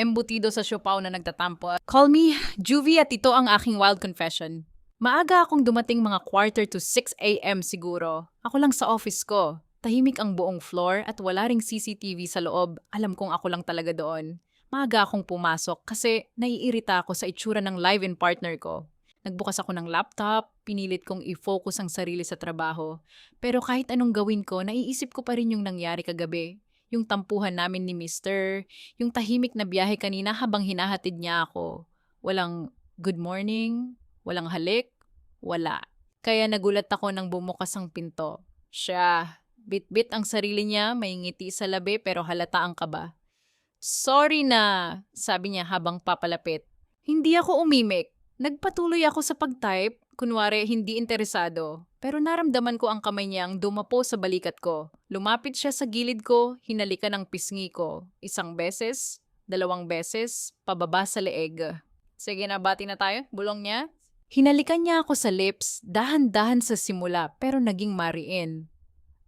embutido sa siopaw na nagtatampo. Call me Juvie at ito ang aking wild confession. Maaga akong dumating mga quarter to 6 a.m. siguro. Ako lang sa office ko. Tahimik ang buong floor at wala ring CCTV sa loob. Alam kong ako lang talaga doon. Maaga akong pumasok kasi naiirita ako sa itsura ng live-in partner ko. Nagbukas ako ng laptop, pinilit kong i-focus ang sarili sa trabaho. Pero kahit anong gawin ko, naiisip ko pa rin yung nangyari kagabi. Yung tampuhan namin ni Mister, yung tahimik na biyahe kanina habang hinahatid niya ako. Walang good morning, walang halik, wala. Kaya nagulat ako nang bumukas ang pinto. Siya, bit-bit ang sarili niya, may ngiti sa labi pero halata ang kaba. Sorry na, sabi niya habang papalapit. Hindi ako umimik. Nagpatuloy ako sa pag-type, kunwari hindi interesado. Pero naramdaman ko ang kamay niyang dumapo sa balikat ko. Lumapit siya sa gilid ko, hinalikan ang pisngi ko. Isang beses, dalawang beses, pababa sa leeg. Sige na, bati na tayo. Bulong niya. Hinalikan niya ako sa lips, dahan-dahan sa simula, pero naging mariin.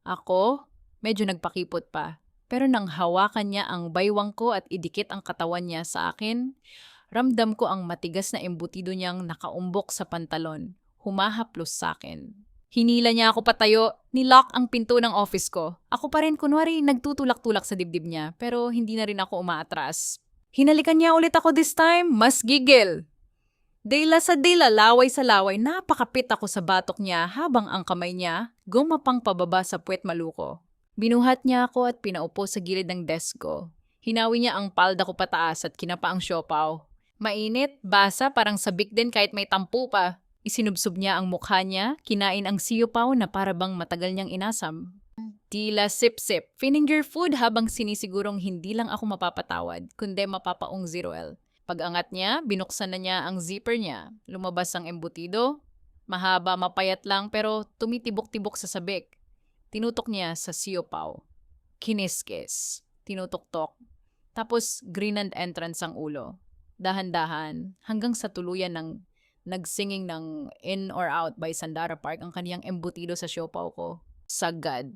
Ako, medyo nagpakipot pa. Pero nang hawakan niya ang baywang ko at idikit ang katawan niya sa akin, ramdam ko ang matigas na embutido niyang nakaumbok sa pantalon, humahaplos sa akin. Hinila niya ako patayo, nilock ang pinto ng office ko. Ako pa rin kunwari nagtutulak-tulak sa dibdib niya, pero hindi na rin ako umaatras. Hinalikan niya ulit ako this time, mas gigil. Dila sa dila, laway sa laway, napakapit ako sa batok niya habang ang kamay niya gumapang pababa sa puwet maluko. Binuhat niya ako at pinaupo sa gilid ng desk ko. Hinawi niya ang palda ko pataas at kinapa ang siopaw. Mainit, basa, parang sabik din kahit may tampu pa. Isinubsob niya ang mukha niya, kinain ang siopaw na parabang matagal niyang inasam. Tila sip-sip, finger food habang sinisigurong hindi lang ako mapapatawad, kundi mapapaong zeroel. Pag-angat niya, binuksan na niya ang zipper niya. Lumabas ang embutido. Mahaba, mapayat lang pero tumitibok-tibok sa sabik. Tinutok niya sa siopaw. Kiniskis. Tinutok-tok. Tapos green and entrance ang ulo. Dahan-dahan hanggang sa tuluyan ng nagsinging ng In or Out by Sandara Park ang kaniyang embutido sa siopaw ko. Sagad.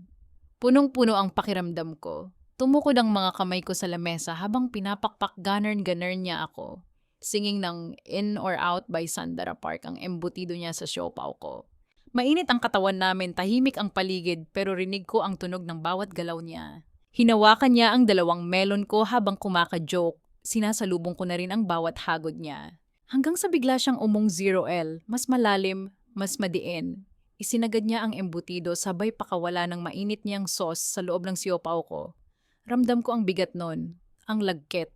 Punong-puno ang pakiramdam ko. Tumukod ang mga kamay ko sa lamesa habang pinapakpak ganern-ganern niya ako. Singing ng In or Out by Sandara Park ang embutido niya sa siopaw ko. Mainit ang katawan namin, tahimik ang paligid pero rinig ko ang tunog ng bawat galaw niya. Hinawakan niya ang dalawang melon ko habang kumaka-joke. Sinasalubong ko na rin ang bawat hagod niya. Hanggang sa bigla siyang umong 0L, mas malalim, mas madiin. Isinagad niya ang embutido sabay pakawala ng mainit niyang sauce sa loob ng siopaw ko. Ramdam ko ang bigat nun, ang lagkit.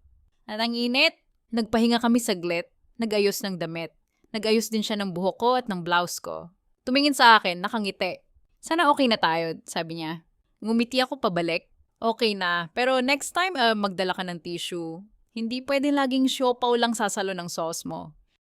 At ang init, nagpahinga kami saglit, nagayos ng damit. Nagayos din siya ng buhok ko at ng blouse ko. Tumingin sa akin, nakangiti. Sana okay na tayo, sabi niya. Ngumiti ako pabalik. Okay na, pero next time uh, magdala ka ng tissue. Hindi pwede laging siopaw lang sasalo ng sauce mo.